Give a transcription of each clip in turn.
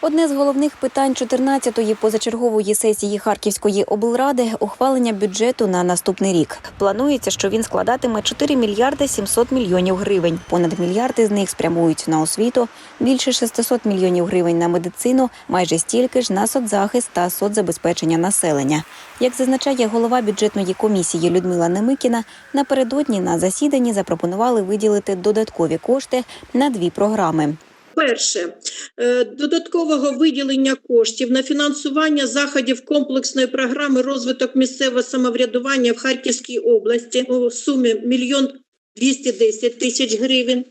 Одне з головних питань 14-ї позачергової сесії Харківської облради ухвалення бюджету на наступний рік. Планується, що він складатиме 4 мільярди 700 мільйонів гривень. Понад мільярди з них спрямують на освіту, більше 600 мільйонів гривень на медицину, майже стільки ж на соцзахист та соцзабезпечення населення. Як зазначає голова бюджетної комісії Людмила Немикіна, напередодні на засіданні запропонували виділити додаткові кошти на дві програми. Перше е, додаткового виділення коштів на фінансування заходів комплексної програми розвиток місцевого самоврядування в Харківській області у сумі мільйон 210 тисяч гривень.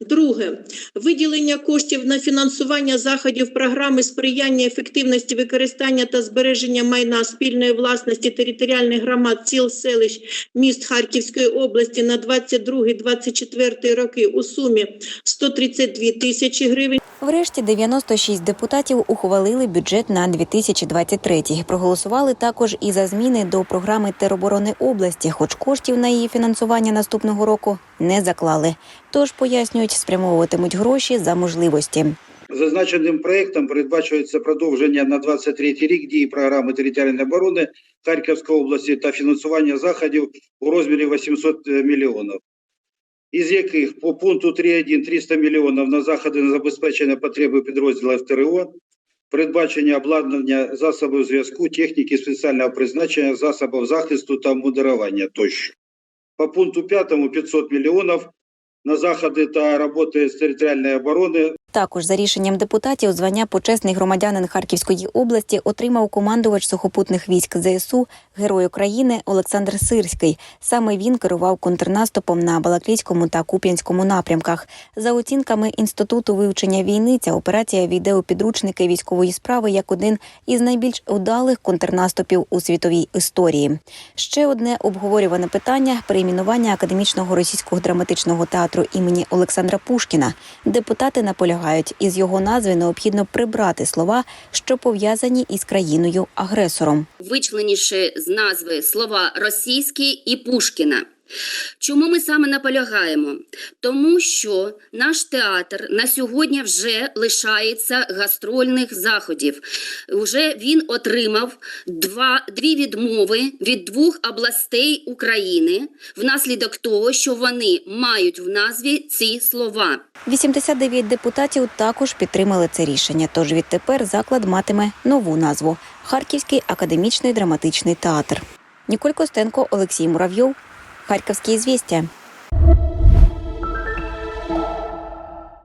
Друге виділення коштів на фінансування заходів програми сприяння ефективності використання та збереження майна спільної власності територіальних громад сіл селищ міст Харківської області на 22-24 роки у сумі 132 тисячі гривень. Врешті 96 депутатів ухвалили бюджет на 2023. Проголосували також і за зміни до програми тероборони області, хоч коштів на її фінансування наступного року не заклали. Тож пояснюють, спрямовуватимуть гроші за можливості. Зазначеним проектом передбачується продовження на 23 рік дії програми територіальної оборони Харківської області та фінансування заходів у розмірі 800 мільйонів, із яких по пункту 3.1 300 мільйонів на заходи на забезпечення потреби підрозділів ТРО, передбачення обладнання засобів зв'язку, техніки спеціального призначення, засобів захисту та модерування тощо. По пункту 5 500 мільйонів на заходи та роботи з територіальної оборони Також за рішенням депутатів звання почесний громадянин Харківської області отримав командувач сухопутних військ ЗСУ Герой України Олександр Сирський. Саме він керував контрнаступом на Балаклійському та Куп'янському напрямках. За оцінками інституту вивчення війни, ця операція війде у підручники військової справи як один із найбільш удалих контрнаступів у світовій історії. Ще одне обговорюване питання перейменування академічного російського драматичного театру імені Олександра Пушкіна. Депутати наполягають, із його назви необхідно прибрати слова, що пов'язані із країною агресором. Вичленіше з назви слова російські і Пушкіна. Чому ми саме наполягаємо? Тому що наш театр на сьогодні вже лишається гастрольних заходів. Уже він отримав два, дві відмови від двох областей України внаслідок того, що вони мають в назві ці слова. 89 депутатів також підтримали це рішення. Тож відтепер заклад матиме нову назву Харківський академічний драматичний театр. Ніколь Костенко, Олексій Муравйов, Харківські звістя.